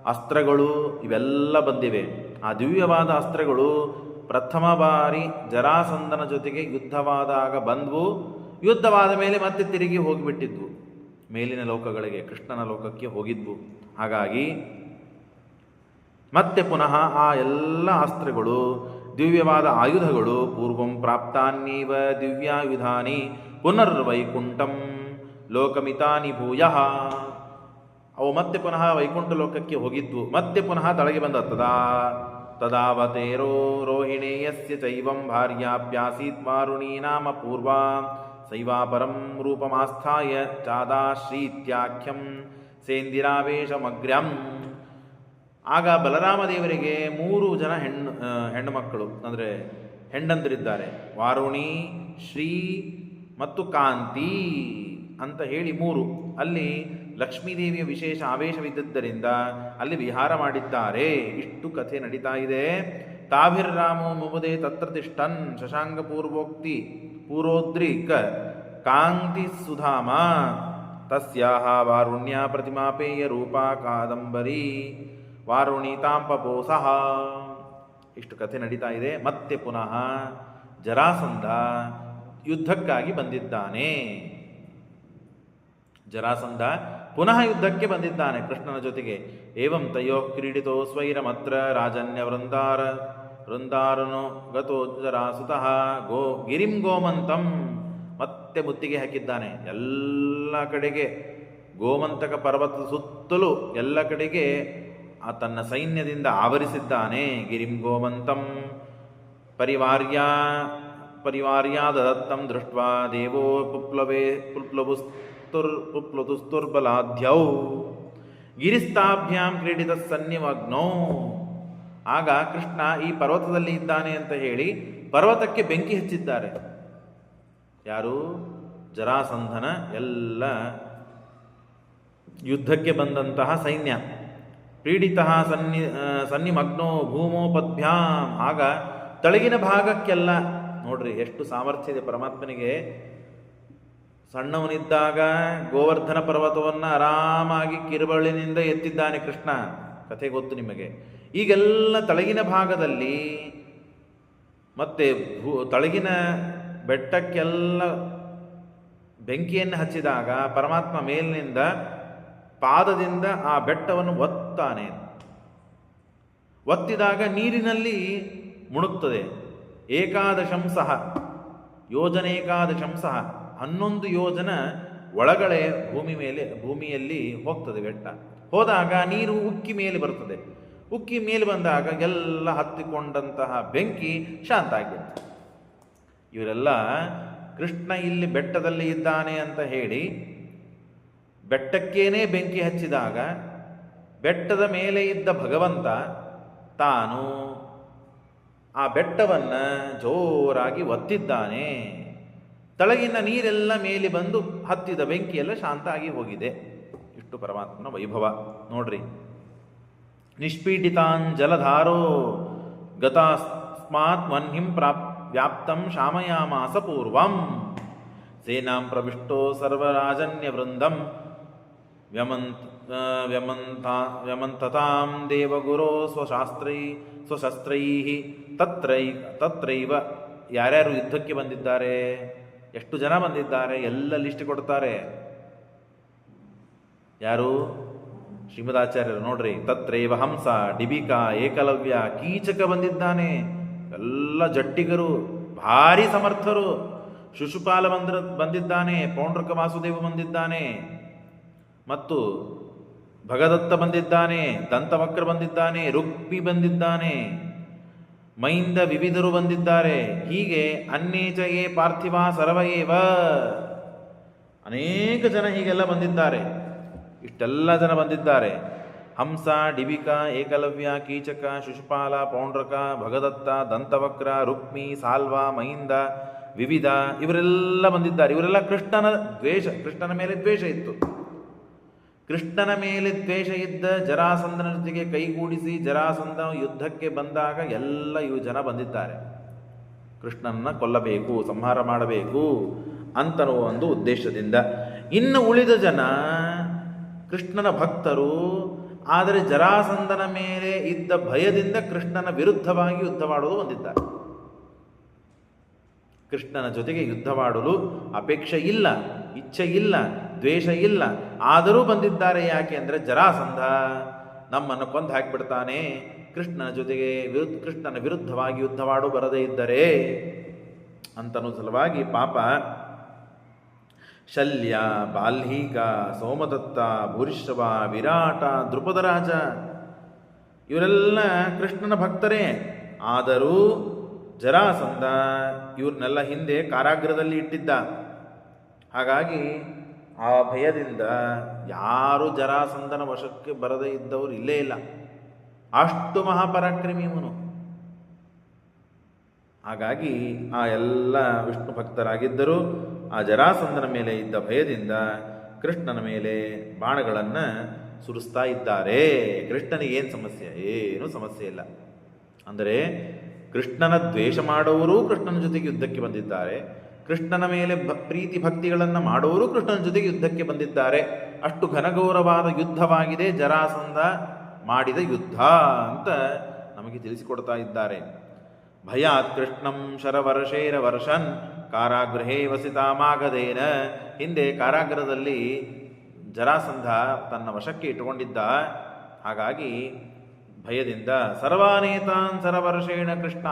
ಅಸ್ತ್ರಗಳು ಇವೆಲ್ಲ ಬಂದಿವೆ. ಆ ದಿವ್ಯವಾದ ಅಸ್ತ್ರಗಳು ಪ್ರಥಮ ಬಾರಿ ಜರಾಸಂದನ ಜೊತೆಗೆ ಯುದ್ಧವಾದಾಗ ಬಂದವು. ಯುದ್ಧವಾದ ಮೇಲೆ ಮತ್ತೆ ತಿರುಗಿ ಹೋಗಿಬಿಟ್ಟಿದ್ವು. ಮೇಲಿನ ಲೋಕಗಳಿಗೆ, ಕೃಷ್ಣನ ಲೋಕಕ್ಕೆ ಹೋಗಿದ್ವು. ಹಾಗಾಗಿ ಮತ್ತೆ ಪುನಃ ಆ ಎಲ್ಲ ಅಸ್ತ್ರಗಳು, ದಿವ್ಯವಾದ ಆಯುಧಗಳು, ಪೂರ್ವಂ ಪ್ರಾಪ್ತಾನೀವ ದಿವ್ಯಾಯುಧಾನಿ ಪುನರ್ವೈಕುಂಠಂ ಲೋಕಮಿತಾನಿ ಭೂಯ. ಅವು ಮತ್ತೆ ಪುನಃ ವೈಕುಂಠ ಲೋಕಕ್ಕೆ ಹೋಗಿದ್ವು. ಮತ್ತೆ ಪುನಃ ತಳಗೆ ಬಂದ ತದಾ ತದಾವತೇರೋ ರೋಹಿಣೇಯಸ್ಯ ಚೈವಂ ಭಾರ್ಯಾಪ್ಯಾಸೀತ್ ವಾರುಣೀ ನಾಮ ಪೂರ್ವಾ ಶೈವಾಪರಂ ರೂಪಮಾಸ್ಥಾಯ ಚಾದಾಶ್ರೀತ್ಯಾಖ್ಯಂ ಸೇಂದಿರಾವೇಶಮಗ್ರ್ಯಂ ಆಗ ಬಲರಾಮ ದೇವರಿಗೆ ಮೂರು ಜನ ಹೆಣ್ಣು ಹೆಣ್ಣು ಮಕ್ಕಳು ಅಂದರೆ ಹೆಂಡಂದರಿದ್ದಾರೆ. ವಾರುಣಿ, ಶ್ರೀ ಮತ್ತು ಕಾಂತಿ ಅಂತ ಹೇಳಿ ಮೂರು. ಅಲ್ಲಿ ಲಕ್ಷ್ಮೀದೇವಿಯ ವಿಶೇಷ ಆವೇಶವಿದ್ದದ್ದರಿಂದ ಅಲ್ಲಿ ವಿಹಾರ ಮಾಡಿದ್ದಾರೆ. ಇಷ್ಟು ಕಥೆ ನಡೀತಾ ಇದೆ. ತಾಭಿರ್ರಾಮೋ ಮುಮುದೆ ತತ್ರ ತಿಷ್ಟನ್ ಶಶಾಂಗ ಪೂರ್ವೋಕ್ತಿ ಪೂರೋದ್ರಿಕ ಕಾಂತಿ ಸುಧಾಮ ತಸ್ಯಾಹ ವಾರುಣ್ಯ ಪ್ರತಿಮಾಪೇಯ ರೂಪಾ ಕಾದಂಬರಿ ವಾರುಣಿ ತಾಂಪಪೋಸಹ ಇಷ್ಟು ಕಥೆ ನಡೀತಾ ಇದೆ. ಮತ್ತೆ ಪುನಃ ಜರಾಸಂಧ ಯುದ್ಧಕ್ಕಾಗಿ ಬಂದಿದ್ದಾನೆ. ಜರಾಸಂಧ ಪುನಃ ಯುದ್ಧಕ್ಕೆ ಬಂದಿದ್ದಾನೆ ಕೃಷ್ಣನ ಜೊತೆಗೆ. ಏವಂ ತಯೋ ಕ್ರೀಡಿತೋ ಸ್ವೈರಮತ್ರ ರಾಜನ್ಯ ವೃಂದಾರ. ವೃಂದಾರನು ಗತೋ ಜರಾಸುತಃ ಗೋ ಗಿರಿಂ ಗೋಮಂತಂ. ಮತ್ತೆ ಮುತ್ತಿಗೆ ಹಾಕಿದ್ದಾನೆ. ಎಲ್ಲ ಕಡೆಗೆ ಗೋಮಂತಕ ಪರ್ವತದ ಸುತ್ತಲೂ ಎಲ್ಲ ಕಡೆಗೆ ಆ ತನ್ನ ಸೈನ್ಯದಿಂದ ಆವರಿಸಿದ್ದಾನೆ ಗಿರಿಂ ಗೋಮಂತಂ. ಪರಿವಾರ್ಯ ಪರಿವಾರ್ಯಾದ ದತ್ತಂ ದೃಷ್ಟ ದೇವೋ ಪುಪ್ಲವೇ ಪುಪ್ಲವುಸ್ತುರ್ ಪುಪ್ಲತುಸ್ತುರ್ಬಲಾಧ್ಯೌ ಗಿರಿಸ್ತಾಭ್ಯಾಂ ಕ್ರೀಡಿತ ಸನ್ನಿಮಗ್ನೋ ಆಗ ಕೃಷ್ಣ ಈ ಪರ್ವತದಲ್ಲಿ ಇದ್ದಾನೆ ಅಂತ ಹೇಳಿ ಪರ್ವತಕ್ಕೆ ಬೆಂಕಿ ಹಚ್ಚಿದ್ದಾರೆ. ಯಾರು? ಜರಾಸಂಧನ, ಎಲ್ಲ ಯುದ್ಧಕ್ಕೆ ಬಂದಂತಹ ಸೈನ್ಯ. ಪೀಡಿತ ಸನ್ನಿ ಸನ್ನಿಮಗ್ನೋ ಭೂಮೋಪದ್ಭ್ಯಾಂ. ಆಗ ತಳಗಿನ ಭಾಗಕ್ಕೆಲ್ಲ, ನೋಡ್ರಿ ಎಷ್ಟು ಸಾಮರ್ಥ್ಯ ಇದೆ ಪರಮಾತ್ಮನಿಗೆ. ಸಣ್ಣವನಿದ್ದಾಗ ಗೋವರ್ಧನ ಪರ್ವತವನ್ನು ಆರಾಮಾಗಿ ಕಿರುಬಳ್ಳಿನಿಂದ ಎತ್ತಿದ್ದಾನೆ ಕೃಷ್ಣ. ಕಥೆ ಗೊತ್ತು ನಿಮಗೆ. ಈಗೆಲ್ಲ ತಳಗಿನ ಭಾಗದಲ್ಲಿ ಮತ್ತೆ ಭೂ, ತಳಗಿನ ಬೆಟ್ಟಕ್ಕೆಲ್ಲ ಬೆಂಕಿಯನ್ನು ಹಚ್ಚಿದಾಗ ಪರಮಾತ್ಮ ಮೇಲಿನಿಂದ ಪಾದದಿಂದ ಆ ಬೆಟ್ಟವನ್ನು ಒತ್ತಾನೆ. ಒತ್ತಿದಾಗ ನೀರಿನಲ್ಲಿ ಮುಣುಕ್ತದೆ ಏಕಾದಶಂ ಸಹ ಯೋಜನೇಕಾದಶಂ ಸಹ ಹನ್ನೊಂದು ಯೋಜನ ಒಳಗಡೆ ಭೂಮಿ ಮೇಲೆ, ಭೂಮಿಯಲ್ಲಿ ಹೋಗ್ತದೆ ಬೆಟ್ಟ. ಹೋದಾಗ ನೀರು ಉಕ್ಕಿ ಮೇಲೆ ಬರ್ತದೆ ಉಕ್ಕಿ ಮೇಲೆ ಬಂದಾಗ ಎಲ್ಲ ಹತ್ತಿಕೊಂಡಂತಹ ಬೆಂಕಿ ಶಾಂತ ಆಗಿದೆ ಇವರೆಲ್ಲ ಕೃಷ್ಣ ಇಲ್ಲಿ ಬೆಟ್ಟದಲ್ಲಿ ಇದ್ದಾನೆ ಅಂತ ಹೇಳಿ ಬೆಟ್ಟಕ್ಕೇನೆ ಬೆಂಕಿ ಹಚ್ಚಿದಾಗ ಬೆಟ್ಟದ ಮೇಲೆ ಇದ್ದ ಭಗವಂತ ತಾನು ಆ ಬೆಟ್ಟವನ್ನು ಜೋರಾಗಿ ಒತ್ತಿದ್ದಾನೆ. ತಳಗಿನ ನೀರೆಲ್ಲ ಮೇಲೆ ಬಂದು ಹತ್ತಿದ ಬೆಂಕಿಯೆಲ್ಲ ಶಾಂತ ಆಗಿ ಹೋಗಿದೆ. ಇಷ್ಟು ಪರಮಾತ್ಮನ ವೈಭವ. ನೋಡ್ರಿ. ನಿಷ್ಪೀಡಿತಾನ್ ಜಲಧಾರೋ ಗತಾಸ್ಮಾತ್ ವನ್ಹಿಂ ಪ್ರಾಪ್ ವ್ಯಾಪ್ತಂ ಶಾಮಯಾಮಾಸ ಪೂರ್ವಂ. ಸೇನಾಂ ಪ್ರವಿಷ್ಟೋ ಸರ್ವರಾಜನ್ಯ ವೃಂದಂ. ವ್ಯಮಂತಾ ವ್ಯಮಂತ, ವ್ಯಮಂತತಾಂ ದೇವಗುರೋ ಸ್ವಶಾಸ್ತ್ರೈ ಸ್ವಶಸ್ತ್ರೈ ತತ್ರೈ, ತತ್ರೈವ ಯಾರ್ಯಾರು ಯುದ್ಧಕ್ಕೆ ಬಂದಿದ್ದಾರೆ? ಎಷ್ಟು ಜನ ಬಂದಿದ್ದಾರೆ, ಎಲ್ಲ ಲಿಸ್ಟ್ ಕೊಡ್ತಾರೆ. ಯಾರು? ಶ್ರೀಮದಾಚಾರ್ಯರು ನೋಡ್ರಿ. ತತ್ರೈವ ಹಂಸ, ಡಿಬಿಕಾ, ಏಕಲವ್ಯ, ಕೀಚಕ ಬಂದಿದ್ದಾನೆ. ಎಲ್ಲ ಜಟ್ಟಿಗರು, ಭಾರಿ ಸಮರ್ಥರು. ಶಿಶುಪಾಲ ಬಂದ್ರ, ಬಂದಿದ್ದಾನೆ, ಪೌಂಡ್ರಕ ವಾಸುದೇವ ಬಂದಿದ್ದಾನೆ. ಮತ್ತು ಭಗದತ್ತ ಬಂದಿದ್ದಾನೆ, ದಂತವಕ್ರ ಬಂದಿದ್ದಾನೆ ರುಕ್ಪಿ ಬಂದಿದ್ದಾನೆ. ಮೈಂದ ವಿವಿಧರು ಬಂದಿದ್ದಾರೆ. ಹೀಗೆ ಅನ್ನೇಚಯೇ ಪಾರ್ಥಿವ ಸರ್ವಯೇವ. ಅನೇಕ ಜನ ಹೀಗೆಲ್ಲ ಬಂದಿದ್ದಾರೆ. ಇಷ್ಟೆಲ್ಲ ಜನ ಬಂದಿದ್ದಾರೆ. ಹಂಸ ಡಿಬಿಕ ಏಕಲವ್ಯ, ಕೀಚಕ ಶಿಶುಪಾಲ ಪೌಂಡ್ರಕ, ಭಗದತ್ತ, ದಂತವಕ್ರ, ರುಕ್ಮಿ, ಸಾಲ್ವ, ಮೈಂದ, ವಿವಿಧ ಇವರೆಲ್ಲ ಬಂದಿದ್ದಾರೆ. ಇವರೆಲ್ಲ ಕೃಷ್ಣನ ದ್ವೇಷ, ಕೃಷ್ಣನ ಮೇಲೆ ದ್ವೇಷ ಇತ್ತು. ಕೃಷ್ಣನ ಮೇಲೆ ದ್ವೇಷ ಇದ್ದ ಜರಾಸಂಧನ ಜೊತೆಗೆ ಕೈಗೂಡಿಸಿ ಜರಾಸಂಧನ ಯುದ್ಧಕ್ಕೆ ಬಂದಾಗ ಎಲ್ಲ ಇವು ಜನ ಬಂದಿದ್ದಾರೆ. ಕೃಷ್ಣನನ್ನ ಕೊಲ್ಲಬೇಕು, ಸಂಹಾರ ಮಾಡಬೇಕು ಅಂತನ್ನುವ ಒಂದು ಉದ್ದೇಶದಿಂದ. ಇನ್ನು ಉಳಿದ ಜನ ಕೃಷ್ಣನ ಭಕ್ತರು, ಆದರೆ ಜರಾಸಂಧನ ಮೇಲೆ ಇದ್ದ ಭಯದಿಂದ ಕೃಷ್ಣನ ವಿರುದ್ಧವಾಗಿ ಯುದ್ಧ ಮಾಡಲು ಬಂದಿದ್ದಾರೆ. ಕೃಷ್ಣನ ಜೊತೆಗೆ ಯುದ್ಧ ಮಾಡಲು ಅಪೇಕ್ಷೆ ಇಲ್ಲ, ಇಚ್ಛೆ ಇಲ್ಲ ದ್ವೇಷ ಇಲ್ಲ. ಆದರೂ ಬಂದಿದ್ದಾರೆ ಯಾಕೆ ಅಂದರೆ ಜರಾಸಂಧ. ನಮ್ಮನ್ನು ಕೊಂದು ಹಾಕಿಬಿಡ್ತಾನೆ. ಕೃಷ್ಣನ ಜೊತೆಗೆ ವಿರುದ್ಧ, ಕೃಷ್ಣನ ವಿರುದ್ಧವಾಗಿ ಯುದ್ಧವಾಡು ಬರದೇ ಇದ್ದರೆ ಅಂತನು ಸಲುವಾಗಿ ಪಾಪ ಶಲ್ಯ, ಬಾಲ್ಹೀಕ, ಸೋಮದತ್ತ ಭೂರಿಶ್ರವ ವಿರಾಟ ದೃಪದರಾಜ ಇವರೆಲ್ಲ ಕೃಷ್ಣನ ಭಕ್ತರೇ. ಆದರೂ ಜರಾಸಂಧ ಇವ್ರನ್ನೆಲ್ಲ ಹಿಂದೆ ಕಾರಾಗೃಹದಲ್ಲಿ ಇಟ್ಟಿದ್ದ. ಹಾಗಾಗಿ ಆ ಭಯದಿಂದ ಯಾರು ಜರಾಸಂಧನ ವಶಕ್ಕೆ ಬರದೇ ಇದ್ದವರು ಇಲ್ಲೇ ಇಲ್ಲ. ಅಷ್ಟು ಮಹಾಪರಾಕ್ರಮಿ ಇವನು. ಹಾಗಾಗಿ ಆ ಎಲ್ಲ ವಿಷ್ಣು ಭಕ್ತರಾಗಿದ್ದರೂ ಆ ಜರಾಸಂಧನ ಮೇಲೆ ಇದ್ದ ಭಯದಿಂದ ಕೃಷ್ಣನ ಮೇಲೆ ಬಾಣಗಳನ್ನು ಸುರಿಸ್ತಾ ಇದ್ದಾರೆ. ಕೃಷ್ಣನಿಗೆ ಏನು ಸಮಸ್ಯೆ? ಏನೂ ಸಮಸ್ಯೆ ಇಲ್ಲ. ಅಂದರೆ ಕೃಷ್ಣನ ದ್ವೇಷ ಮಾಡುವವರು ಕೃಷ್ಣನ ಜೊತೆಗೆ ಯುದ್ಧಕ್ಕೆ ಬಂದಿದ್ದಾರೆ. ಕೃಷ್ಣನ ಮೇಲೆ ಪ್ರೀತಿ ಭಕ್ತಿಗಳನ್ನು ಮಾಡುವವರು ಕೃಷ್ಣನ ಜೊತೆಗೆ ಯುದ್ಧಕ್ಕೆ ಬಂದಿದ್ದಾರೆ. ಅಷ್ಟು ಘನಗೌರವಾದ ಯುದ್ಧವಾಗಿದೆ ಜರಾಸಂಧ ಮಾಡಿದ ಯುದ್ಧ ಅಂತ ನಮಗೆ ತಿಳಿಸಿಕೊಡ್ತಾ ಇದ್ದಾರೆ. ಭಯಾತ್ ಕೃಷ್ಣಂ ಶರವರ್ಷೇರ ವರ್ಷನ್ ಕಾರಾಗೃಹೇ ವಸಿತಾಮಾಗದೇನ. ಹಿಂದೆ ಕಾರಾಗೃಹದಲ್ಲಿ ಜರಾಸಂಧ ತನ್ನ ವಶಕ್ಕೆ ಇಟ್ಟುಕೊಂಡಿದ್ದ. ಹಾಗಾಗಿ ಭಯದಿಂದ ಸರ್ವಾನೇತಾನ್ ಸರವರ್ಷೇಣ ಕೃಷ್ಣ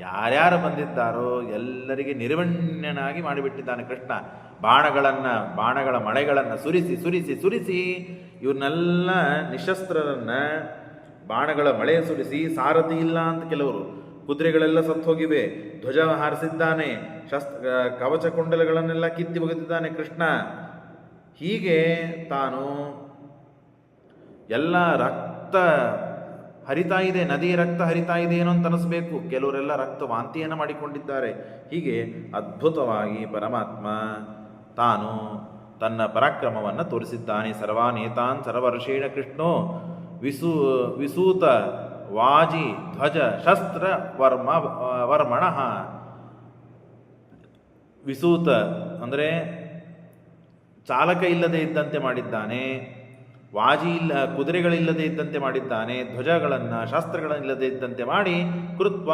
ಯಾರ್ಯಾರು ಬಂದಿದ್ದಾರೋ ಎಲ್ಲರಿಗೆ ನಿರ್ವಣ್ಯನಾಗಿ ಮಾಡಿಬಿಟ್ಟಿದ್ದಾನೆ ಕೃಷ್ಣ. ಬಾಣಗಳನ್ನು, ಬಾಣಗಳ ಮಳೆಗಳನ್ನು ಸುರಿಸಿ ಸುರಿಸಿ ಸುರಿಸಿ ಇವನ್ನೆಲ್ಲ ನಿಶಸ್ತ್ರರನ್ನು ಬಾಣಗಳ ಮಳೆ ಸುರಿಸಿ ಸಾರಥಿ ಇಲ್ಲ ಅಂತ ಕೆಲವರು. ಕುದುರೆಗಳೆಲ್ಲ ಸತ್ತು ಹೋಗಿವೆ ಧ್ವಜ ಹಾರಿಸಿದ್ದಾನೆ. ಶಸ್ತ್ರ, ಕವಚ ಕುಂಡಲಗಳನ್ನೆಲ್ಲ ಕಿತ್ತಿ ಒಗೆದಿದ್ದಾನೆ ಕೃಷ್ಣ. ಹೀಗೆ ತಾನು ಎಲ್ಲ ರಕ್ತ ಹರಿತಾ ಇದೆ ನದಿ ರಕ್ತ ಹರಿತಾ ಇದೆ ಏನೋ ಅಂತ ಅನಿಸ್ಬೇಕು. ಕೆಲವರೆಲ್ಲ ರಕ್ತ ವಾಂತಿಯನ್ನು ಮಾಡಿಕೊಂಡಿದ್ದಾರೆ. ಹೀಗೆ ಅದ್ಭುತವಾಗಿ ಪರಮಾತ್ಮ ತಾನು ತನ್ನ ಪರಾಕ್ರಮವನ್ನು ತೋರಿಸಿದ್ದಾನೆ. ಸರ್ವಾನೇತಾನ್ ಸರ್ವರ್ಷೇಣ ಕೃಷ್ಣೋ ವಿಸೂ, ವಿಸೂತ ವಾಜಿ ಧ್ವಜ ಶಸ್ತ್ರ ವರ್ಮ, ವರ್ಮಣ. ವಿಸೂತ ಅಂದರೆ ಚಾಲಕ ಇಲ್ಲದೆ ಇದ್ದಂತೆ ಮಾಡಿದ್ದಾನೆ. ವಾಜಿ ಇಲ್ಲ, ಕುದುರೆಗಳಿಲ್ಲದೆ ಇದ್ದಂತೆ ಮಾಡಿದ್ದಾನೆ, ಧ್ವಜಗಳನ್ನು ಶಾಸ್ತ್ರಗಳಿಲ್ಲದೆ ಇದ್ದಂತೆ ಮಾಡಿ, ಕೃತ್ವ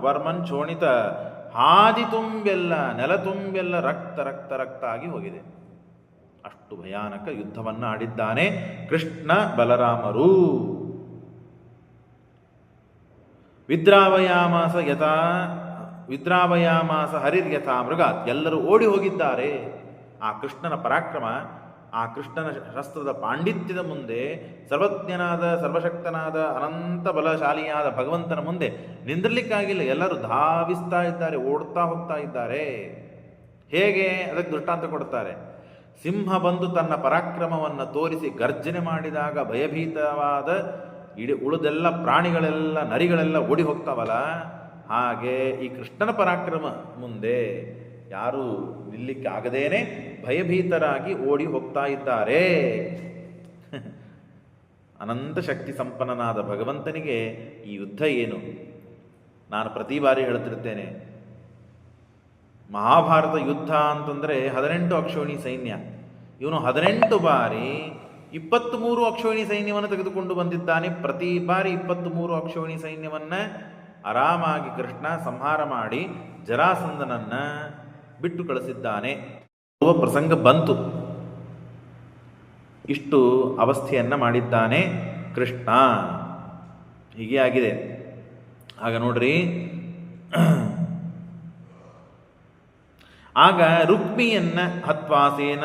ವರ್ಮನ್ ಶೋಣಿತ ಹಾದಿ ತುಂಬೆಲ್ಲ, ನೆಲ ತುಂಬೆಲ್ಲ, ರಕ್ತ ರಕ್ತ ರಕ್ತ ಆಗಿ ಹೋಗಿದೆ. ಅಷ್ಟು ಭಯಾನಕ ಯುದ್ಧವನ್ನು ಆಡಿದ್ದಾನೆ ಕೃಷ್ಣ ಬಲರಾಮರು. ವಿದ್ರಾವಯಾಮಾಸ ಯಥಾ, ವಿದ್ರಾವಯಾಮಾಸ ಹರಿರ್ಯಥಾ ಮೃಗ ಎಲ್ಲರೂ ಓಡಿ ಹೋಗಿದ್ದಾರೆ. ಆ ಕೃಷ್ಣನ ಪರಾಕ್ರಮ ಆ ಕೃಷ್ಣನ ಶಸ್ತ್ರದ ಪಾಂಡಿತ್ಯದ ಮುಂದೆ, ಸರ್ವಜ್ಞನಾದ, ಸರ್ವಶಕ್ತನಾದ, ಅನಂತ ಬಲಶಾಲಿಯಾದ ಭಗವಂತನ ಮುಂದೆ ನಿಂದಿರ್ಲಿಕ್ಕಾಗಿಲ್ಲ. ಎಲ್ಲರೂ ಧಾವಿಸ್ತಾ ಇದ್ದಾರೆ, ಓಡ್ತಾ ಹೋಗ್ತಾ ಇದ್ದಾರೆ. ಹೇಗೆ? ಅದಕ್ಕೆ ದೃಷ್ಟಾಂತ ಕೊಡ್ತಾರೆ. ಸಿಂಹ ಬಂದು ತನ್ನ ಪರಾಕ್ರಮವನ್ನು ತೋರಿಸಿ ಗರ್ಜನೆ ಮಾಡಿದಾಗ ಭಯಭೀತವಾದ ಇಡಿ ಉಳಿದೆಲ್ಲ ಪ್ರಾಣಿಗಳೆಲ್ಲ, ನರಿಗಳೆಲ್ಲ ಓಡಿ ಹೋಗ್ತಾವಲ್ಲ? ಹಾಗೆ ಈ ಕೃಷ್ಣನ ಪರಾಕ್ರಮ ಮುಂದೆ ಯಾರು ನಿಲ್ಲಕ್ಕೆ ಆಗದೇನೆ ಭಯಭೀತರಾಗಿ ಓಡಿ ಹೋಗ್ತಾ ಇದ್ದಾರೆ. ಅನಂತ ಶಕ್ತಿ ಸಂಪನ್ನನಾದ ಭಗವಂತನಿಗೆ ಈ ಯುದ್ಧ ಏನು? ನಾನು ಪ್ರತಿ ಬಾರಿ ಹೇಳ್ತಿರ್ತೇನೆ ಮಹಾಭಾರತ ಯುದ್ಧ ಅಂತಂದರೆ ಹದಿನೆಂಟು ಅಕ್ಷೋಣಿ ಸೈನ್ಯ. ಇವನು ಹದಿನೆಂಟು ಬಾರಿ ಇಪ್ಪತ್ತ್ಮೂರು ಅಕ್ಷೋಣಿ ಸೈನ್ಯವನ್ನು ತೆಗೆದುಕೊಂಡು ಬಂದಿದ್ದಾನೆ. ಪ್ರತಿ ಬಾರಿ ಇಪ್ಪತ್ತ್ಮೂರು ಅಕ್ಷೋಣಿ ಸೈನ್ಯವನ್ನು ಆರಾಮಾಗಿ ಕೃಷ್ಣ ಸಂಹಾರ ಮಾಡಿ ಜರಾಸಂದನನ್ನು ಬಿಟ್ಟು ಕಳಿಸಿದ್ದಾನೆ. ಪ್ರಸಂಗ ಬಂತು. ಇಷ್ಟು ಅವಸ್ಥೆಯನ್ನು ಮಾಡಿದ್ದಾನೆ ಕೃಷ್ಣ. ಹೀಗೆ ಆಗಿದೆ. ಆಗ ನೋಡ್ರಿ. ಆಗ ರುಕ್ಮಿಯನ್ನ ಹತ್ವಾಸೇನ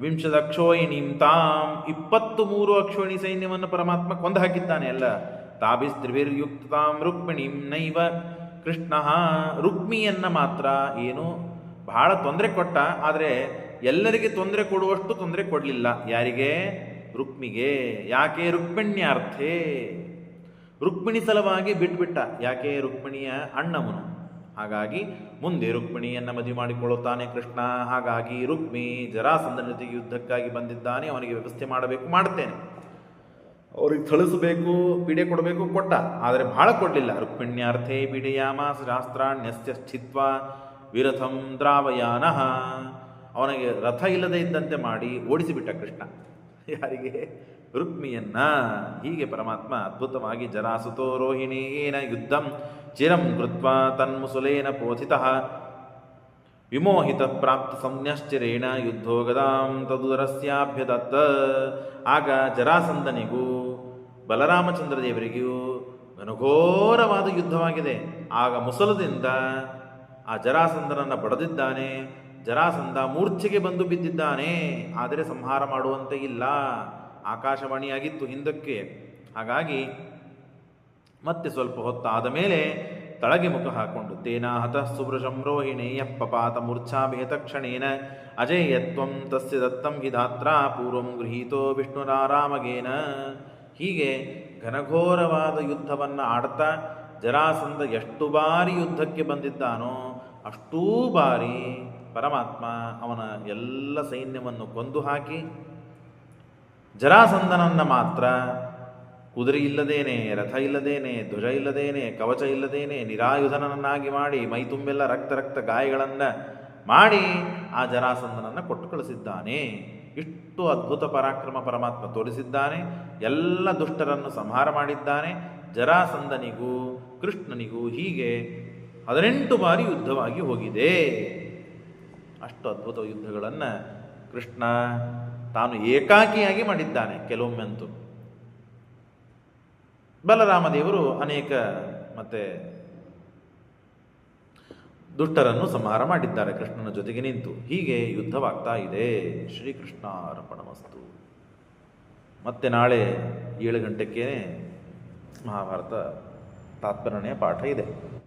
ವಿಂಶದಕ್ಷೋಯಿಣೀಂ ತಾಂ ಇಪ್ಪತ್ತು ಮೂರು ಅಕ್ಷೋಣಿ ಸೈನ್ಯವನ್ನು ಪರಮಾತ್ಮ ಕೊಂದು ಹಾಕಿದ್ದಾನೆ ಅಲ್ಲ. ತಾಬಿಸ್ತ್ರಿವಿರ್ಯುಕ್ತಾಂ ರುಕ್ಮಿಣೀಂ ನೈವ ಕೃಷ್ಣ ರುಕ್ಮಿಯನ್ನ ಮಾತ್ರ ಏನು ಬಹಳ ತೊಂದರೆ ಕೊಟ್ಟ, ಆದರೆ ಎಲ್ಲರಿಗೆ ತೊಂದರೆ ಕೊಡುವಷ್ಟು ತೊಂದರೆ ಕೊಡಲಿಲ್ಲ. ಯಾರಿಗೆ? ರುಕ್ಮಿಗೆ. ಯಾಕೆ ರುಕ್ಮಿಣ್ಯಾರ್ಥೇ? ರುಕ್ಮಿಣಿ ಸಲುವಾಗಿ ಬಿಟ್ಬಿಟ್ಟ. ಯಾಕೆ ರುಕ್ಮಿಣಿಯ ಅಣ್ಣವನು ಹಾಗಾಗಿ ಮುಂದೆ ರುಕ್ಮಿಣಿಯನ್ನು ಮದುವೆ ಮಾಡಿಕೊಳ್ಳುತ್ತಾನೆ ಕೃಷ್ಣ. ಹಾಗಾಗಿ ರುಕ್ಮಿ ಜರಾಸಂದನ ಜೊತೆಗೆ ಯುದ್ಧಕ್ಕಾಗಿ ಬಂದಿದ್ದಾನೆ. ಅವನಿಗೆ ವ್ಯವಸ್ಥೆ ಮಾಡಬೇಕು ಮಾಡ್ತೇನೆ ಅವ್ರಿಗೆ ಥಳಿಸಬೇಕು, ಪೀಡೆ ಕೊಡಬೇಕು ಕೊಟ್ಟ. ಆದರೆ ಬಹಳ ಕೊಡಲಿಲ್ಲ. ರುಕ್ಮಿಣ್ಯಾರ್ಥೇ ಪೀಡೆಯಾಮ ಶಾಸ್ತ್ರಾಣ್ಯಸ್ಯ ಸ್ಥಿತ್ವ ವಿರಥಂ ದ್ರಾವಯಾನಃ. ಅವನಿಗೆ ರಥ ಇಲ್ಲದೆ ಇದ್ದಂತೆ ಮಾಡಿ ಓಡಿಸಿಬಿಟ್ಟ ಕೃಷ್ಣ. ಯಾರಿಗೆ? ರುಕ್ಮಿಯನ್ನ. ಹೀಗೆ ಪರಮಾತ್ಮ ಅದ್ಭುತವಾಗಿ ಜರಾಸುತೋ ರೋಹಿಣಿಯೇನ ಯುದ್ಧಂ ಚಿರಂ ಕೃತ್ವ ತನ್ಮುಸುಲೇನ ಪೋಥಿತ. ವಿಮೋಹಿತ ಪ್ರಾಪ್ತ ಸಂನ್ಯಶ್ಚಿರೇಣ ಯುದ್ಧೋ ಗದಾಂ ತದುದರಸ್ಯಾಭ್ಯದತ್ತ ಆಗ ಜರಾಸಂದನಿಗೂ, ಬಲರಾಮಚಂದ್ರ ದೇವರಿಗೂ ಘನಘೋರವಾದ ಯುದ್ಧವಾಗಿದೆ. ಆಗ ಮುಸಲದಿಂದ ಆ ಜರಾಸಂದನನ್ನು ಬಡದಿದ್ದಾನೆ, ಜರಾಸಂಧ ಮೂರ್ಛೆಗೆ ಬಂದು ಬಿದ್ದಿದ್ದಾನೆ, ಆದರೆ ಸಂಹಾರ ಮಾಡುವಂತೆ ಇಲ್ಲ. ಆಕಾಶವಾಣಿಯಾಗಿತ್ತು ಹಿಂದಕ್ಕೆ. ಹಾಗಾಗಿ ಮತ್ತೆ ಸ್ವಲ್ಪ ಹೊತ್ತಾದ ಮೇಲೆ ತಳಗೆ ಮುಖ ಹಾಕೊಂಡು, ತೇನ ಹತಃ ಸುಭೃಶಂ ರೋಹಿಣೇಯ ಪಪಾತ ಮೂರ್ಛಾಭಿಹತ ಕ್ಷಣೇನ ಅಜೇಯತ್ವಂ ತಸ್ಯ ದತ್ತಂ ಹಿ ಧಾತ್ರ ಪೂರ್ವಂ ಗೃಹೀತೋ ವಿಷ್ಣುರಾರಾಮಗೇನ ಹೀಗೆ ಘನಘೋರವಾದ ಯುದ್ಧವನ್ನು ಆಡ್ತಾ ಜರಾಸಂಧ ಎಷ್ಟು ಬಾರಿ ಯುದ್ಧಕ್ಕೆ ಬಂದಿದ್ದಾನೋ ಅಷ್ಟೂ ಬಾರಿ ಪರಮಾತ್ಮ ಅವನ ಎಲ್ಲ ಸೈನ್ಯವನ್ನು ಕೊಂದು ಹಾಕಿ ಜರಾಸಂದನನ್ನು ಮಾತ್ರ ಕುದುರೆ ಇಲ್ಲದೇನೆ, ರಥ ಇಲ್ಲದೇನೆ, ಧ್ವಜ ಇಲ್ಲದೇನೆ, ಕವಚ ಇಲ್ಲದೇನೆ ನಿರಾಯುಧನನ್ನಾಗಿ ಮಾಡಿ ಮೈ ತುಂಬೆಲ್ಲ ರಕ್ತ ರಕ್ತ ಗಾಯಗಳನ್ನು ಮಾಡಿ ಆ ಜರಾಸಂದನನ್ನು ಕೊಟ್ಟು ಕಳಿಸಿದ್ದಾನೆ ಇಷ್ಟು ಅದ್ಭುತ ಪರಾಕ್ರಮ ಪರಮಾತ್ಮ ತೋರಿಸಿದ್ದಾನೆ. ಎಲ್ಲ ದುಷ್ಟರನ್ನು ಸಂಹಾರ ಮಾಡಿದ್ದಾನೆ. ಜರಾಸಂದನಿಗೂ ಕೃಷ್ಣನಿಗೂ ಹೀಗೆ ಹದಿನೆಂಟು ಬಾರಿ ಯುದ್ಧವಾಗಿ ಹೋಗಿದೆ. ಅಷ್ಟು ಅದ್ಭುತ ಯುದ್ಧಗಳನ್ನು ಕೃಷ್ಣ ತಾನು ಏಕಾಕಿಯಾಗಿ ಮಾಡಿದ್ದಾನೆ ಕೆಲವೊಮ್ಮೆಂತೂ. ಬಲರಾಮದೇವರು ಅನೇಕ ಮತ್ತೆ ದುಷ್ಟರನ್ನು ಸಂಹಾರ ಮಾಡಿದ್ದಾರೆ ಕೃಷ್ಣನ ಜೊತೆಗೆ ನಿಂತು. ಹೀಗೆ ಯುದ್ಧವಾಗ್ತಾ ಇದೆ. ಶ್ರೀಕೃಷ್ಣ ಅರ್ಪಣಮಸ್ತು ಮತ್ತೆ ನಾಳೆ ಏಳು ಗಂಟೆಗೆ ಮಹಾಭಾರತ ತಾತ್ಪರ್ಯಣೆಯ ಪಾಠ ಇದೆ.